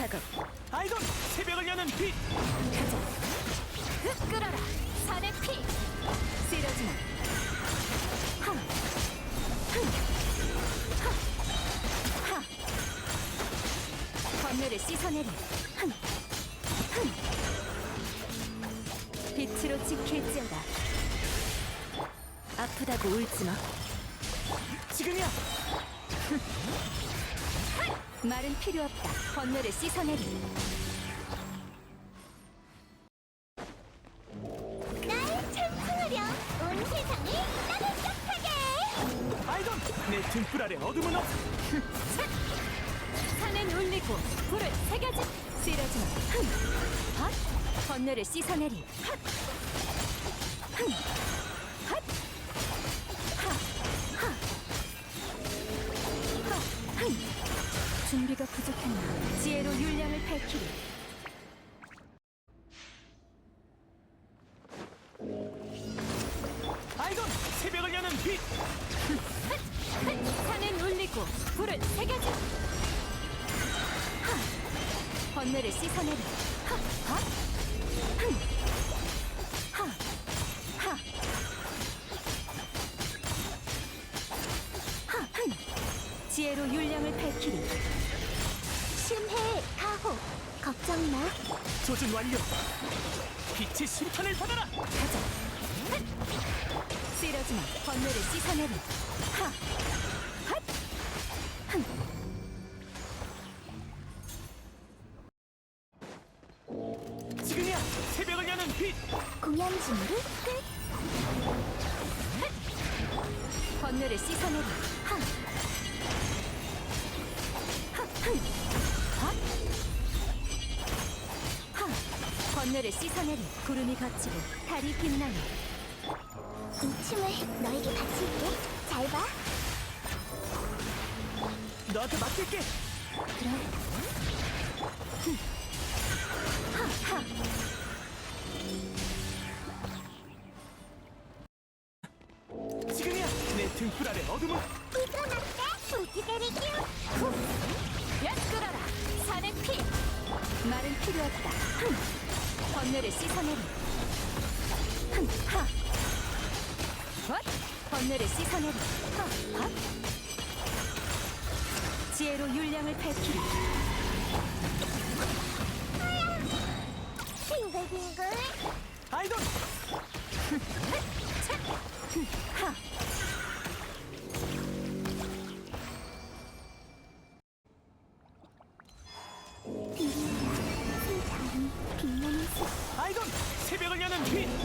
작업. 아이돌 새벽을 여는 빛. 가자. 흑 끌어라. 산의 피. 쓰러지마. 하. 흥. 하. 하. 번뇌를 씻어내리. 흥. 흥. 빛으로 지킬지어다. 아프다고 울지마. 지금이야 말은 필요 없다. 번뇌를 씻어내리. 날 찬송하렴 온 세상을 따뜻하게! 아이돌 내 등불 아래 어둠은 없 산은 울리고 불을 새겨지 쓰러지 마 흥! 헛! 번뇌를 씻어내리. 헛! 흥. 준비가 부족했나 지혜로 율량을 밝히리 아이돌 새벽을 여는 빛 산은 울리고 불을 새겨지 하. 번뇌를 씻어내리 하. 헛. 흥. 하. 하. 하. 흥. 지혜로 율량을 밝히리 심해 가호 걱정 마 조준 완료 빛의 심판을 받아라 가자. 쓰러지 마. 번뇌를 씻어내리. 하. 핫. 흥. 지금이야 새벽을 여는 빛 공연 준비 끝 번뇌를 씻어내리. 하. 하. 흥. 하. 번뇌를 씻어내리. 구름이 걷히고 달이 빛나니. 이 춤을 너에게 바칠게 잘봐 너한테 맡길게 그럼. 흥. 하. 하. 지금이야 내 등불 아래 어둠은 이거 어때? 끼워 야 끌어라 산의 피 말은 필요 없다 흥 번뇌를 씻어내리. 흥하. 헛! 번뇌를 씻어내리. 허헛 지혜로 율량을 밝히리. 빙글빙글. 아이돌! 하